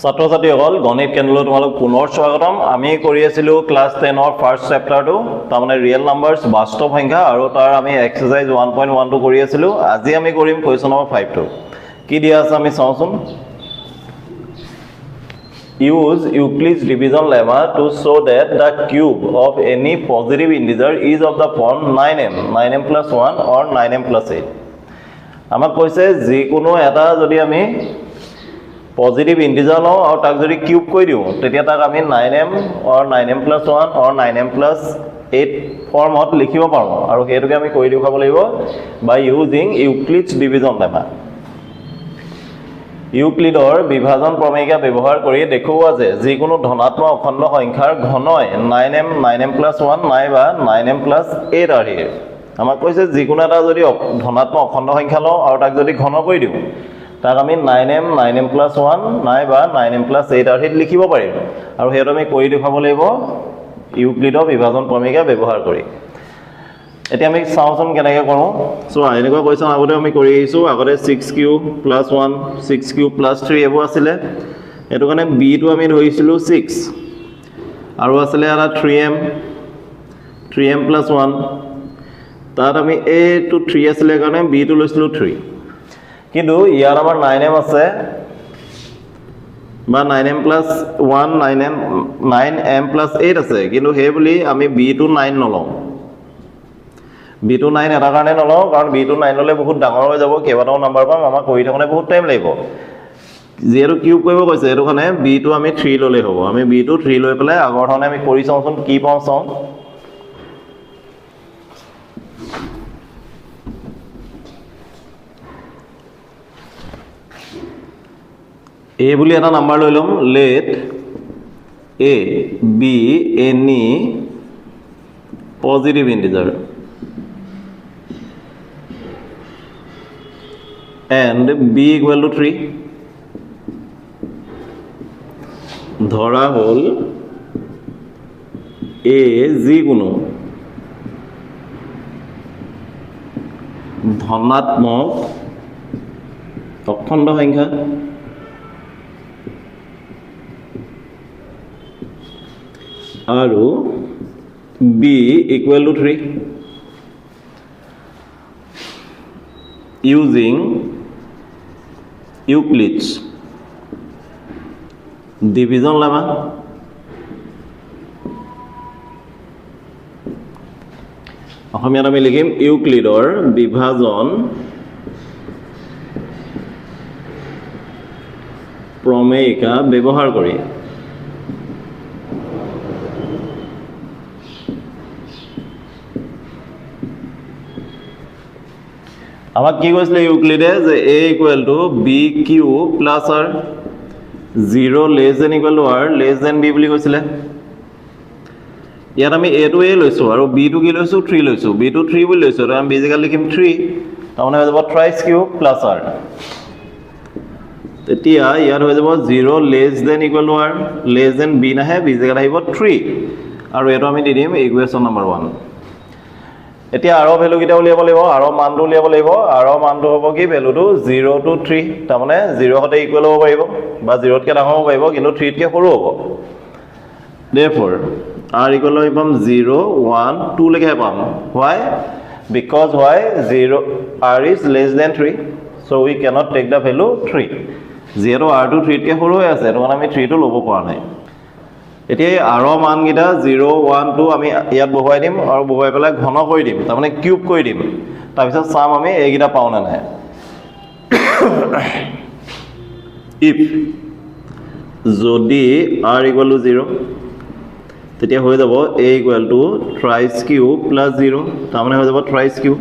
ছাত্ৰ ছাত্ৰীসকল গণিত কেন্দ্ৰলৈ তোমালোক পুনৰ স্বাগতম। আমি কৰি আছিলোঁ ক্লাছ টেনৰ ফাৰ্ষ্ট চেপ্টাৰটো তাৰমানে ৰিয়েল নাম্বাৰ্ছ বাস্তৱ সংখ্যা আৰু তাৰ আমি এক্সাৰচাইজ ওৱান পইণ্ট ওৱানটো কৰি আছিলোঁ। আজি আমি কৰিম কুৱেশ্যন নম্বৰ ফাইভটো কি দিয়া আছে আমি চাওঁচোন। Use Euclid's division lemma to show that the cube of any positive integer is of the form 9m, 9m plus 1 or 9m plus 8. আমাক কৈছে যিকোনো এটা যদি আমি পজিটিভ ইণ্টিজাৰ লওঁ আৰু তাক যদি কিউব কৰি দিওঁ তেতিয়া তাক আমি nine m or nine m plus one or nine m plus eight ফৰ্মত লিখিব পাৰোঁ আৰু সেইটোকে আমি কৰি দেখুৱাব লাগিব by using Euclid's division lemma ইউক্লিডৰ বিভাজন প্ৰমেয়িকা ব্যৱহাৰ কৰি দেখুওৱা যে যিকোনো ধনাত্মক অখণ্ড সংখ্যাৰ ঘনই nine m nine m plus one নাইবা নাইন এম প্লাছ এইট আৰ্হিৰ আমাক কৈছে যিকোনো এটা যদি ধনাত্মক অখণ্ড সংখ্যা লওঁ আৰু তাক যদি ঘন কৰি দিওঁ তাক আমি nine m nine m plus one নাইবা নাইন এম প্লাছ এইট আৰ্হিত লিখিব পাৰিম। আৰু সেইটো আমি কৰি দেখুৱাব লাগিব ইউক্লিডৰ বিভাজন প্ৰমেয়িকা ব্যৱহাৰ কৰি। এতিয়া আমি চাওঁচোন কেনেকৈ কৰোঁ। চোৱা এনেকুৱা কুৱেশ্যন আগতে আমি কৰি আহিছোঁ। আগতে six q plus one six q plus three এইবোৰ আছিলে। সেইটো কাৰণে বিটো আমি ধৰিছিলোঁ ছিক্স আৰু আছিলে এটা three m three m plus one তাত আমি এইটো থ্ৰী আছিলে কাৰণে বিটো লৈছিলোঁ থ্ৰী কিন্তু ইয়াত আমাৰ নাইন এম আছে। বা nine m plus one nine m nine m plus eight আছে। কিন্তু সেই বুলি আমি বিটো নাইন নলওঁ। বি টু নাইন এটা কাৰণে নলওঁ, কাৰণ বি টু নাইন ল'লে বহুত ডাঙৰ হৈ যাব। কেইবাটাও নাম্বাৰ পাম। আমাক কৰি থাকোঁতে বহুত টাইম লাগিব। যিহেতু কিউব কৰিব কৈছে, সেইটো কাৰণে বি টু আমি থ্ৰী ল'লেই হ'ব। আমি বি টু থ্ৰী লৈ পেলাই আগৰ ধৰণে আমি কৰি চাওঁচোন, কি পাওঁ চাওঁ। এ বুলি এটা নাম্বাৰ লৈ ল'ম let a be any positive integer and b equal to 3 ধৰা হ'ল a যিকোনো ধনাত্মক অখণ্ড সংখ্যা আৰু b equal to 3 using Euclid's division lemma. অসমীয়াত আমি লিখিম ইউক্লিডৰ বিভাজন প্ৰমেয়িকা ব্যৱহাৰ কৰি। আমাক কি কৈছিলে ইউক্লিডে যে a equal to b q plus r zero' less than equal to r less than b বুলি কৈছিলে। ইয়াত আমি এটো এ লৈছোঁ আৰু বিটো কি লৈছোঁ? থ্ৰী লৈছোঁ। বিটো থ্ৰী বুলি লৈছোঁ আমি বি জেগাত লিখিম থ্ৰী তাৰমানে হৈ যাব থ্ৰাইছ কিউ প্লাছ আৰ তেতিয়া ইয়াত হৈ যাব zero' less than equal to r less than b নাহে বি জেগাত আহিব থ্ৰী আৰু এইটো আমি দি দিম ইকুৱেশ্যন নম্বৰ ওৱান এতিয়া আৰ ভেলুকেইটা উলিয়াব লাগিব আৰ মানটো উলিয়াব লাগিব আৰ মানটো হ'ব কি ভেলুটো জিৰ' টু থ্ৰী তাৰমানে জিৰ' সৈতে ইকুৱেল হ'ব পাৰিব বা জিৰ'তকৈ ডাঙৰ হ'ব পাৰিব কিন্তু থ্ৰীতকৈ সৰু হ'ব। দে ফ'ৰ আৰ ইকুৱেল আমি পাম জিৰ' ওৱান টুলৈকেহে পাম। Why because why zero' r is less than three so' we cannot take the value three যিহেতু আৰটো থ্ৰীতকৈ সৰু হৈ আছে সেইটো কাৰণে আমি থ্ৰীটো ল'ব পৰা নাই। এতিয়া এই আৰ মানকেইটা জিৰ' ওৱান টু আমি ইয়াত বহুৱাই দিম আৰু বহুৱাই পেলাই ঘন কৰি দিম, তাৰমানে কিউব কৰি দিম। তাৰপিছত চাম আমি এইকেইটা পাওঁ নে নাই। ইফ যদি আৰ ইকুৱেল টু জিৰ' তেতিয়া হৈ যাব a equal to thrice q plus zero' তাৰমানে হৈ যাব থ্ৰাইছ কিউ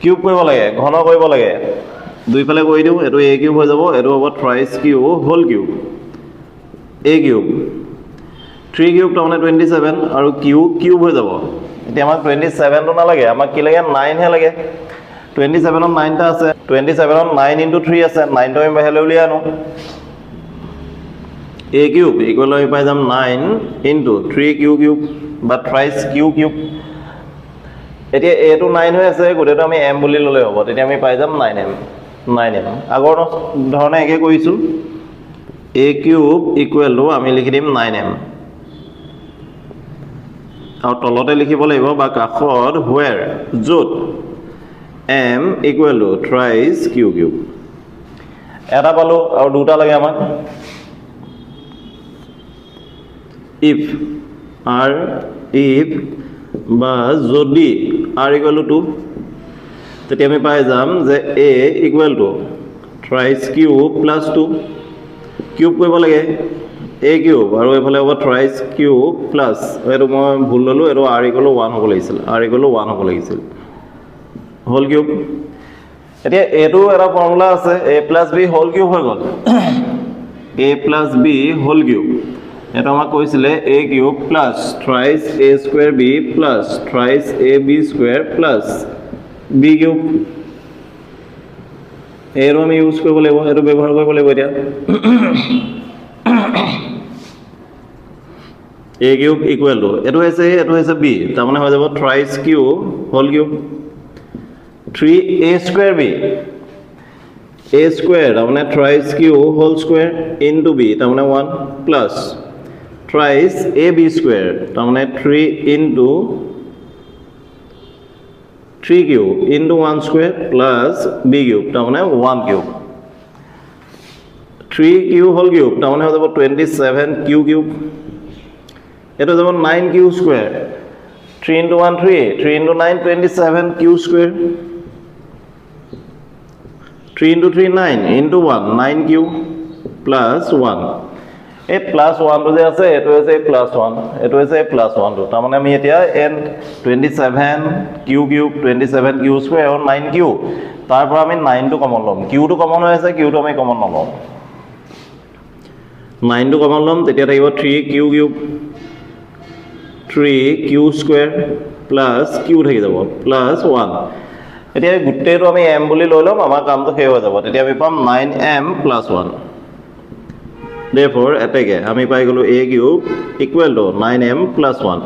কিউব কৰিব লাগে, ঘন কৰিব লাগে। দুইফালে কৰি দিওঁ, এইটো এ কিউব হৈ যাব, এইটো হ'ব থ্ৰাইছ কিউ হ'ল cube a cube three cube তাৰমানে টুৱেণ্টি ছেভেন আৰু কিউ কিউব হৈ যাব। এতিয়া আমাক টুৱেণ্টি ছেভেনটো নালাগে আমাক কি লাগে? নাইনহে লাগে। টুৱেণ্টি ছেভেনত নাইনটা আছে। টুৱেণ্টি ছেভেনত নাইন ইণ্টু থ্ৰী আছে। নাইনটো আমি বাহিৰলৈ উলিয়াই আনো। এ কিউব ইকুৱেল আমি পাই যাম nine into three cube cube বা থ্ৰাইছ কিউ কিউব এতিয়া এটো নাইন হৈ আছে গোটেইটো আমি এম বুলি ল'লে হ'ব। তেতিয়া আমি পাই যাম নাইন এম নাইন এম আগৰ ধৰণে একে কৰিছোঁ। এ কিউব ইকুৱেল টু আমি লিখি দিম নাইন এম আৰু তলতে লিখিব লাগিব বা কাষত হুৱেৰ য'ত। M equal to thrice q cube এটা পালোঁ আৰু দুটা লাগে আমাক। ইফ আৰ ইফ বা যদি আৰ ইকুৱেল টু টু তেতিয়া আমি পাই যাম যে a equal to thrice cube plus two cube কৰিব লাগে। এ কিউব আৰু এইফালে হ'ব থ্ৰাইজ কিউব প্লাছ এইটো মই ভুল ল'লোঁ, এইটো আৰ ইকুৱেল ওৱান হ'ব লাগিছিল আৰ ইকুৱেল ওৱান হ'ব লাগিছিল। হ'ল কিউব। এতিয়া এইটো এটা ফৰ্মুলা আছে এ প্লাছ বি হ'ল কিউব হৈ গ'ল। এ প্লাছ বি হ'ল কিউব। এইটো আমাক কৈছিলে a cube plus thrice a square b plus thrice a b square plus b cube. এইটো আমি ইউজ কৰিব লাগিব, এইটো ব্যৱহাৰ কৰিব লাগিব এতিয়া। এ কিউব ইকুৱেল টু এইটো হৈছে A, এইটো হৈছে বি তাৰমানে হৈ যাব থ্ৰাইজ কিউ হ'ল cube three a square b a square তাৰমানে থ্ৰাইজ কিউ হ'ল স্কুৱেৰ ইন টু বি তাৰমানে one plus thrice a b square তাৰমানে three into three cube into one square plus b cube তাৰমানে one cube three q হ'ল cube তাৰমানে হৈ যাব twenty seven q cube এইটো যাব nine q square three into one three three into nine twenty seven q square three into three nine into one nine q plus one এই plus ওৱানটো যে আছে, এইটো হৈছে এই প্লাছ ওৱান এইটো হৈছে এই প্লাছ ওৱানটো তাৰমানে আমি এতিয়া N twenty seven q cube twenty seven q square আৰু নাইন কিউ তাৰ পৰা আমি নাইনটো কমন ল'ম। কিউটো কমন হৈ আছে কিউটো আমি কমন নলওঁ। নাইনটো কমন ল'ম, তেতিয়া থাকিব three q cube three q square plus q থাকি যাব প্লাছ ওৱান এতিয়া গোটেইটো আমি এম বুলি লৈ ল'ম, আমাৰ কামটো শেষ হৈ যাব। তেতিয়া আমি পাম nine m plus one therefore, এতেকে আমি পাই গ'লোঁ a cube equal to nine m plus one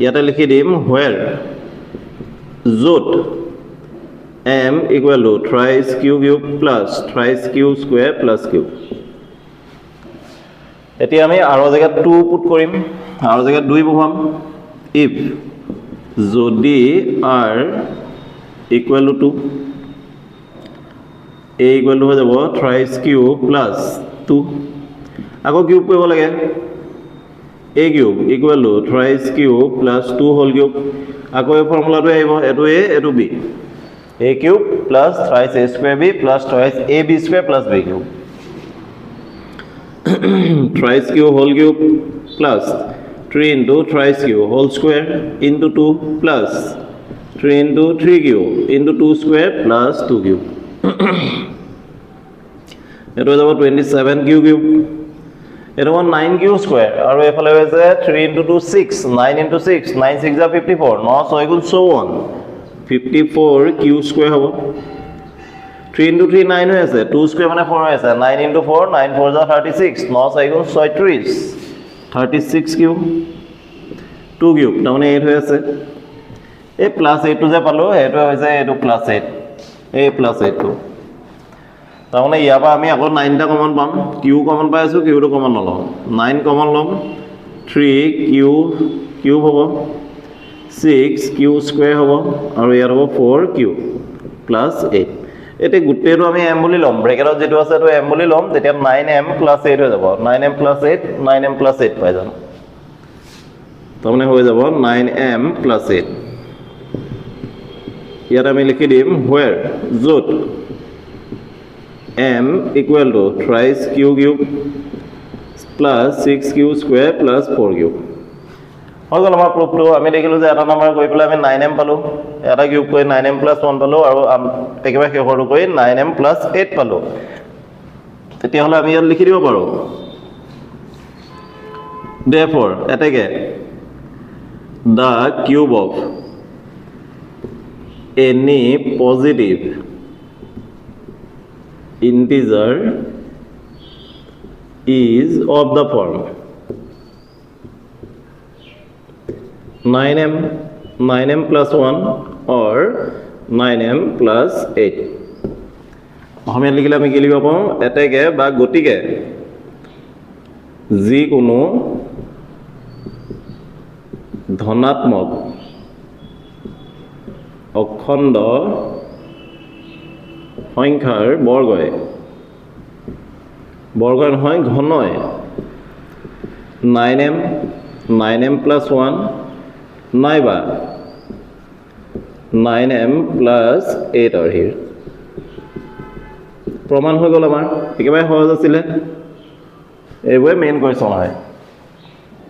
ইয়াতে লিখি দিম হুৱেৰ য'ত m equal to thrice q cube plus thrice q square plus q এতিয়া আমি আৰু জেগাত টু পুট কৰিম। আৰু জেগাত দুই বহুৱাম ইফ যদি r equal to a equal to হৈ যাব থ্ৰাইজ কিউ প্লাছ টু আকৌ কিউব কৰিব লাগে। A cube equal to thrice cube plus two হ'ল কিউব আকৌ এই ফৰ্মুলাটো আহিব, এইটো এ এইটো b a cube plus thrice a square b plus thrice a b square plus b cube thrice q whole cube plus three into thrice q whole square into two plus three into three q into two square plus two cube এইটো হৈ যাব twenty seven q cube এইটো হ'ব nine q square আৰু এইফালে হৈছে three into two six nine into six nine six জা fifty four ন ছয় গুণ চৌৱন ফিফটি ফ'ৰ কিউ স্কুৱেৰ হ'ব থ্ৰী ইণ্টু থ্ৰী নাইন হৈ আছে টু স্কুৱেৰ মানে ফ'ৰ হৈ আছে nine into four nine four জা থাৰ্টি ছিক্স ন চাৰি গুণ ছয়ত্ৰিছ thirty six q two cube তাৰমানে এইট হৈ আছে। এই প্লাছ এইটটো যে পালোঁ সেইটো হৈছে এইটো প্লাছ এইট এই প্লাছ এইটটো তাৰমানে ইয়াৰ পৰা আমি আকৌ নাইনটা কমন পাম। কিউ কমন পাই আছোঁ কিউটো কমন নলওঁ। নাইন কমন ল'ম। থ্ৰী কিউ কিউব হ'ব। ছিক্স কিউ স্কুৱেৰ হ'ব। আৰু ইয়াত হ'ব ফ'ৰ কিউ প্লাছ এইট এতিয়া গোটেইটো আমি এম বুলি ল'ম। ব্ৰেকেটত যিটো আছে সেইটো এম বুলি ল'ম তেতিয়া নাইন এম প্লাছ এইট হৈ যাব। Nine m plus eight nine m plus eight পাই যাম। তাৰমানে হৈ যাব নাইন এম প্লাছ এইট ইয়াত আমি লিখি দিম হুৱেৰ য'ত m equal to thrice q cube plus six q square plus four cube হৈ গ'ল আমাৰ প্ৰুফটো আমি দেখিলোঁ যে এটা নাম্বাৰ কৰি পেলাই আমি নাইন এম পালোঁ। এটা কিউব কৰি নাইন এম প্লাছ ওৱান পালোঁ আৰু একেবাৰে শেষৰটো কৰি নাইন এম প্লাছ এইট পালোঁ। তেতিয়াহ'লে আমি ইয়াত লিখি দিব পাৰোঁ। দে ফৰ এতেকে। The cube of any positive integer is of the form 9m 9m plus 1 or 9m plus 8 অসমীয়াত লিখিলে আমি কি লিখিব পাৰোঁ? এতেকে বা গতিকে। যিকোনো ধনাত্মক অখণ্ড সংখ্যাৰ বৰ্গই। বৰ্গই নহয় ঘনই। Nine m nine m plus one নাইবা নাইন এম প্লাছ এইট আৰ্হিৰ প্ৰমাণ হৈ গ'ল আমাৰ। একেবাৰে সহজ আছিলে। এইবোৰে মেইন কুৱেশ্যন হয়।